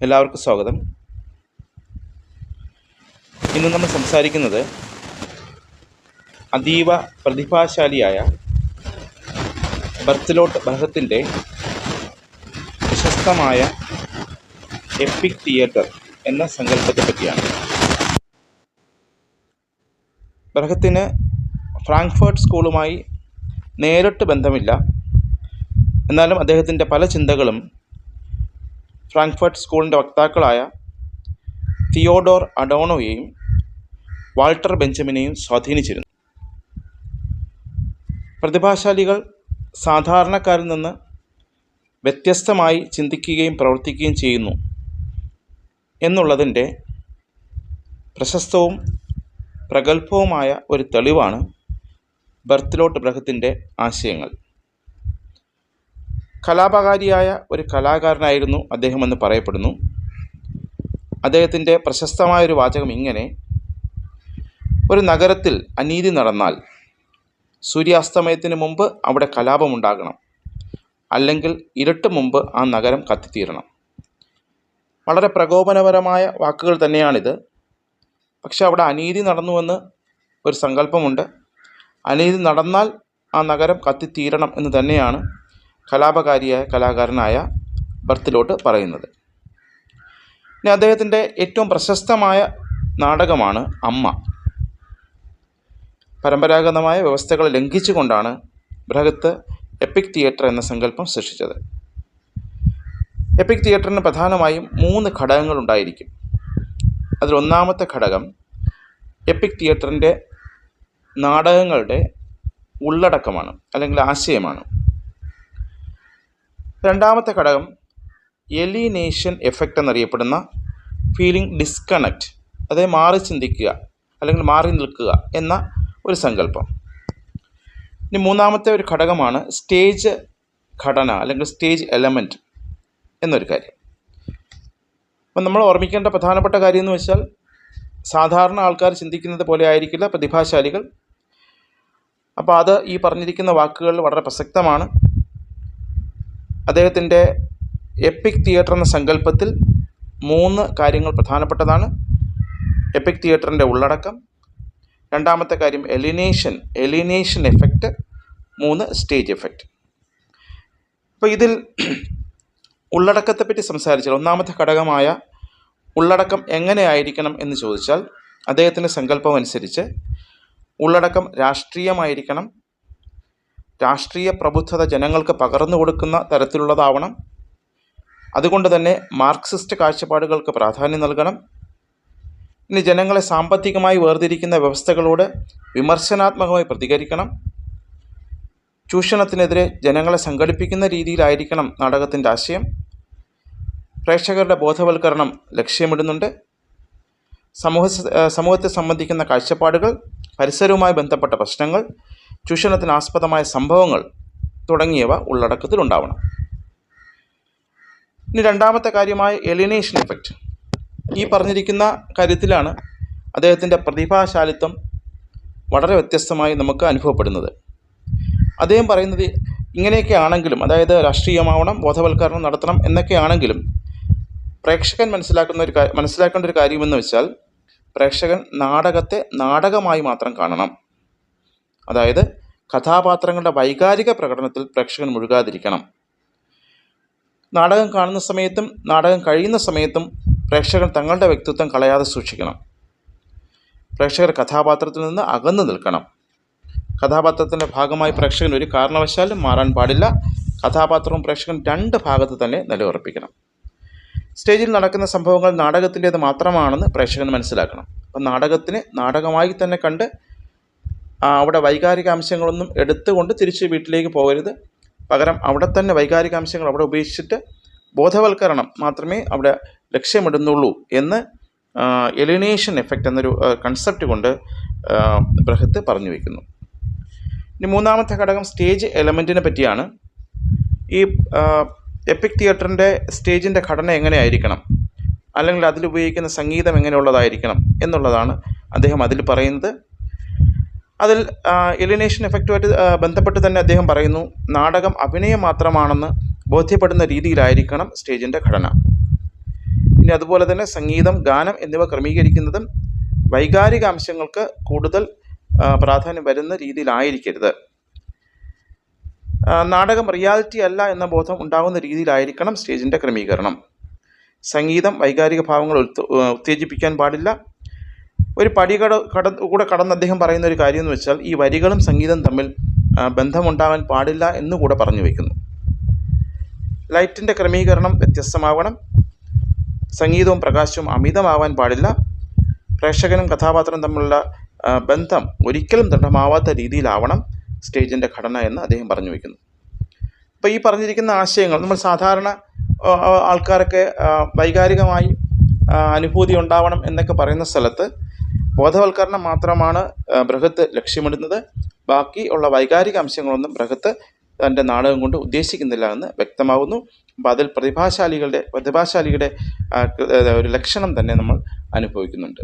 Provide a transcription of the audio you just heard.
എല്ലാവർക്കും സ്വാഗതം. ഇന്ന് നമ്മൾ സംസാരിക്കുന്നത് അതീവ പ്രതിഭാശാലിയായ ബർത്തിലോട്ട് ബഹത്തിന്റെ പ്രശസ്തമായ എപ്പിക് തിയേറ്റർ എന്ന സങ്കല്പത്തെ പറ്റിയാണ്. ബർഹത്തിന് ഫ്രാങ്ക്ഫേർട്ട് സ്കൂളുമായി നേരിട്ട് ബന്ധമില്ല. എന്നാലും അദ്ദേഹത്തിന്റെ പല ചിന്തകളും ഫ്രാങ്ക്ഫർട്ട് സ്കൂളിന്റെ വക്താക്കളായ തിയോഡോർ അഡോണോയെയും വാൾട്ടർ ബെഞ്ചമിനെയും സ്വാധീനിച്ചിരുന്നു. പ്രതിഭാശാലികൾ സാധാരണക്കാരിൽ നിന്ന് വ്യത്യസ്തമായി ചിന്തിക്കുകയും പ്രവർത്തിക്കുകയും ചെയ്യുന്നു എന്നുള്ളതിന്റെ പ്രശസ്തവും പ്രഗത്ഭവുമായ ഒരു തെളിവാണ് ബർത്തിലോട്ട് ബ്രഹത്തിന്റെ ആശയങ്ങൾ. കലാപകാരിയായ ഒരു കലാകാരനായിരുന്നു അദ്ദേഹമെന്ന് പറയപ്പെടുന്നു. അദ്ദേഹത്തിന്റെ പ്രശസ്തമായൊരു വാചകം ഇങ്ങനെ ഒരു നഗരത്തിൽ അനീതി നടന്നാൽ സൂര്യാസ്തമയത്തിന് മുമ്പ് അവിടെ കലാപമുണ്ടാകണം. അല്ലെങ്കിൽ ഇരുട്ട് മുമ്പ് ആ നഗരം കത്തിത്തീരണം. വളരെ പ്രകോപനപരമായ വാക്കുകൾ തന്നെയാണിത്. പക്ഷെ അവിടെ അനീതി നടന്നുവെന്ന് ഒരു സങ്കല്പമുണ്ട്. അനീതി നടന്നാൽ ആ നഗരം കത്തിത്തീരണം എന്ന് തന്നെയാണ് കലാപകാരിയായ കലാകാരനായ ബർത്തിലോട്ട് പറയുന്നത്. ഇനി അദ്ദേഹത്തിന്റെ ഏറ്റവും പ്രശസ്തമായ നാടകമാണ് അമ്മ. പരമ്പരാഗതമായ വ്യവസ്ഥകൾ ലംഘിച്ചുകൊണ്ടാണ് ബൃഹത്ത് എപ്പിക് തിയേറ്റർ എന്ന സങ്കല്പം സൃഷ്ടിച്ചത്. എപ്പിക് തിയേറ്ററിന് പ്രധാനമായും മൂന്ന് ഘടകങ്ങളുണ്ടായിരിക്കും. അതിലൊന്നാമത്തെ ഘടകം എപ്പിക് തിയേറ്ററിന്റെ നാടകങ്ങളുടെ ഉള്ളടക്കമാണ് അല്ലെങ്കിൽ ആശയമാണ്. രണ്ടാമത്തെ ഘടകം എലിനേഷൻ എഫക്റ്റ് എന്നറിയപ്പെടുന്ന ഫീലിംഗ് ഡിസ്കണക്റ്റ് അതായത് മാറി ചിന്തിക്കുക അല്ലെങ്കിൽ മാറി നിൽക്കുക എന്ന ഒരു സങ്കല്പം. ഇനി മൂന്നാമത്തെ ഒരു ഘടകമാണ് സ്റ്റേജ് ഘടന അല്ലെങ്കിൽ സ്റ്റേജ് എലമെന്റ് എന്നൊരു കാര്യം. അപ്പം നമ്മൾ ഓർമ്മിക്കേണ്ട പ്രധാനപ്പെട്ട കാര്യം എന്ന് വെച്ചാൽ സാധാരണ ആൾക്കാർ ചിന്തിക്കുന്നത് പോലെ ആയിരിക്കില്ല പ്രതിഭാശാലികൾ. അപ്പോൾ അത് ഈ പറഞ്ഞിരിക്കുന്ന വാക്കുകളിൽ വളരെ പ്രസക്തമാണ്. അദ്ദേഹത്തിന്റെ എപ്പിക് തിയേറ്റർ എന്ന സങ്കല്പത്തിൽ മൂന്ന് കാര്യങ്ങൾ പ്രധാനപ്പെട്ടതാണ്. എപ്പിക് തിയേറ്ററിന്റെ ഉള്ളടക്കം രണ്ടാമത്തെ കാര്യം എലിനേഷൻ എലിനേഷൻ എഫക്റ്റ് മൂന്ന് സ്റ്റേജ് എഫക്റ്റ് അപ്പോൾ ഇതിൽ ഉള്ളടക്കത്തെപ്പറ്റി സംസാരിച്ചാൽ ഒന്നാമത്തെ ഘടകമായ ഉള്ളടക്കം എങ്ങനെയായിരിക്കണം എന്ന് ചോദിച്ചാൽ അദ്ദേഹത്തിന്റെ സങ്കല്പം അനുസരിച്ച് ഉള്ളടക്കം രാഷ്ട്രീയമായിരിക്കണം രാഷ്ട്രീയ പ്രബുദ്ധത ജനങ്ങൾക്ക് പകർന്നു കൊടുക്കുന്ന തരത്തിലുള്ളതാവണം. അതുകൊണ്ട് തന്നെ മാർക്സിസ്റ്റ് കാഴ്ചപ്പാടുകൾക്ക് പ്രാധാന്യം നൽകണം. ഇനി ജനങ്ങളെ സാമ്പത്തികമായി വേർതിരിക്കുന്ന വ്യവസ്ഥകളോട് വിമർശനാത്മകമായി പ്രതികരിക്കണം. ചൂഷണത്തിനെതിരെ ജനങ്ങളെ സംഘടിപ്പിക്കുന്ന രീതിയിലായിരിക്കണം നാടകത്തിന്റെ ആശയം. പ്രേക്ഷകരുടെ ബോധവൽക്കരണം ലക്ഷ്യമിടുന്നുണ്ട്. സമൂഹ സമൂഹത്തെ സംബന്ധിക്കുന്ന കാഴ്ചപ്പാടുകൾ പരിസരവുമായി ബന്ധപ്പെട്ട പ്രശ്നങ്ങൾ ചൂഷണത്തിനാസ്പദമായ സംഭവങ്ങൾ തുടങ്ങിയവ ഉള്ളടക്കത്തിലുണ്ടാവണം. ഇനി രണ്ടാമത്തെ കാര്യമായ എലിനേഷൻ എഫക്റ്റ് ഈ പറഞ്ഞിരിക്കുന്ന കാര്യത്തിലാണ് അദ്ദേഹത്തിന്റെ പ്രതിഭാശാലിത്വം വളരെ വ്യത്യസ്തമായി നമുക്ക് അനുഭവപ്പെടുന്നത്. അദ്ദേഹം പറയുന്നത് ഇങ്ങനെയൊക്കെ ആണെങ്കിലും അതായത് രാഷ്ട്രീയമാവണം ബോധവൽക്കരണം നടത്തണം എന്നൊക്കെ ആണെങ്കിലും പ്രേക്ഷകൻ മനസ്സിലാക്കുന്ന ഒരു മനസ്സിലാക്കേണ്ട ഒരു കാര്യമെന്ന് വെച്ചാൽ പ്രേക്ഷകൻ നാടകത്തെ നാടകമായി മാത്രം കാണണം. അതായത് കഥാപാത്രങ്ങളുടെ വൈകാരിക പ്രകടനത്തിൽ പ്രേക്ഷകൻ മുഴുകാതിരിക്കണം. നാടകം കാണുന്ന സമയത്തും നാടകം കഴിയുന്ന സമയത്തും പ്രേക്ഷകൻ തങ്ങളുടെ വ്യക്തിത്വം കളയാതെ സൂക്ഷിക്കണം. പ്രേക്ഷകർ കഥാപാത്രത്തിൽ നിന്ന് അകന്നു നിൽക്കണം. കഥാപാത്രത്തിന്റെ ഭാഗമായി പ്രേക്ഷകൻ ഒരു കാരണവശാലും മാറാൻ പാടില്ല. കഥാപാത്രവും പ്രേക്ഷകൻ രണ്ട് ഭാഗത്ത് തന്നെ നിലയുറപ്പിക്കണം. സ്റ്റേജിൽ നടക്കുന്ന സംഭവങ്ങൾ നാടകത്തിന്റേത് മാത്രമാണെന്ന് പ്രേക്ഷകൻ മനസ്സിലാക്കണം. അപ്പം നാടകത്തിന് നാടകമായി തന്നെ കണ്ട് അവിടെ വൈകാരിക അംശങ്ങളൊന്നും എടുത്തുകൊണ്ട് തിരിച്ച് വീട്ടിലേക്ക് പോകരുത്. പകരം അവിടെ തന്നെ വൈകാരിക അംശങ്ങൾ അവിടെ ഉപേക്ഷിച്ചിട്ട് ബോധവൽക്കരണം മാത്രമേ അവിടെ ലക്ഷ്യമിടുന്നുള്ളൂ എന്ന് എലിനേഷൻ എഫക്റ്റ് എന്നൊരു കൺസെപ്റ്റ് കൊണ്ട് ബൃഹത്ത് പറഞ്ഞു വയ്ക്കുന്നു ഇനി മൂന്നാമത്തെ ഘടകം സ്റ്റേജ് എലമെന്റിനെ പറ്റിയാണ്. ഈ എപ്പിക് തിയേറ്ററിന്റെ സ്റ്റേജിന്റെ ഘടന എങ്ങനെയായിരിക്കണം? അല്ലെങ്കിൽ അതിലുപയോഗിക്കുന്ന സംഗീതം എങ്ങനെയുള്ളതായിരിക്കണം എന്നുള്ളതാണ് അദ്ദേഹം അതിൽ പറയുന്നത്. അതിൽ എലിനേഷൻ എഫക്റ്റുമായിട്ട് ബന്ധപ്പെട്ട് തന്നെ അദ്ദേഹം പറയുന്നു നാടകം അഭിനയം മാത്രമാണെന്ന് ബോധ്യപ്പെടുന്ന രീതിയിലായിരിക്കണം സ്റ്റേജിന്റെ ഘടന. ഇനി അതുപോലെ തന്നെ സംഗീതം ഗാനം എന്നിവ ക്രമീകരിക്കുന്നതും വൈകാരിക അംശങ്ങൾക്ക് കൂടുതൽ പ്രാധാന്യം വരുന്ന രീതിയിലായിരിക്കരുത്. നാടകം റിയാലിറ്റി അല്ല എന്ന ബോധം ഉണ്ടാകുന്ന രീതിയിലായിരിക്കണം സ്റ്റേജിന്റെ ക്രമീകരണം. സംഗീതം വൈകാരിക ഭാവങ്ങൾ ഉത്തേജിപ്പിക്കാൻ പാടില്ല. ഒരു പടി കട കട കൂടെ കടന്ന് അദ്ദേഹം പറയുന്ന ഒരു കാര്യം എന്ന് വെച്ചാൽ ഈ വരികളും സംഗീതം തമ്മിൽ ബന്ധമുണ്ടാവാൻ പാടില്ല എന്ന് കൂടെ പറഞ്ഞു വയ്ക്കുന്നു ലൈറ്റിന്റെ ക്രമീകരണം വ്യത്യസ്തമാവണം. സംഗീതവും പ്രകാശവും അമിതമാവാൻ പാടില്ല. പ്രേക്ഷകനും കഥാപാത്രവും തമ്മിലുള്ള ബന്ധം ഒരിക്കലും ദൃഢമാവാത്ത രീതിയിലാവണം സ്റ്റേജിന്റെ ഘടന എന്ന് അദ്ദേഹം പറഞ്ഞു വയ്ക്കുന്നു അപ്പോൾ ഈ പറഞ്ഞിരിക്കുന്ന ആശയങ്ങൾ നമ്മൾ സാധാരണ ആൾക്കാരൊക്കെ വൈകാരികമായി അനുഭൂതി ഉണ്ടാവണം എന്നൊക്കെ പറയുന്ന സ്ഥലത്ത് ബോധവൽക്കരണം മാത്രമാണ് ബൃഹത്ത് ലക്ഷ്യമിടുന്നത്. ബാക്കി ഉള്ള വൈകാരിക അംശങ്ങളൊന്നും ബൃഹത്ത് തന്റെ നാടകം കൊണ്ട് ഉദ്ദേശിക്കുന്നില്ല എന്ന് വ്യക്തമാകുന്നു അപ്പോൾ അതിൽ പ്രതിഭാശാലികളുടെ പ്രതിഭാശാലിയുടെ ഒരു ലക്ഷണം തന്നെ നമ്മൾ അനുഭവിക്കുന്നുണ്ട്.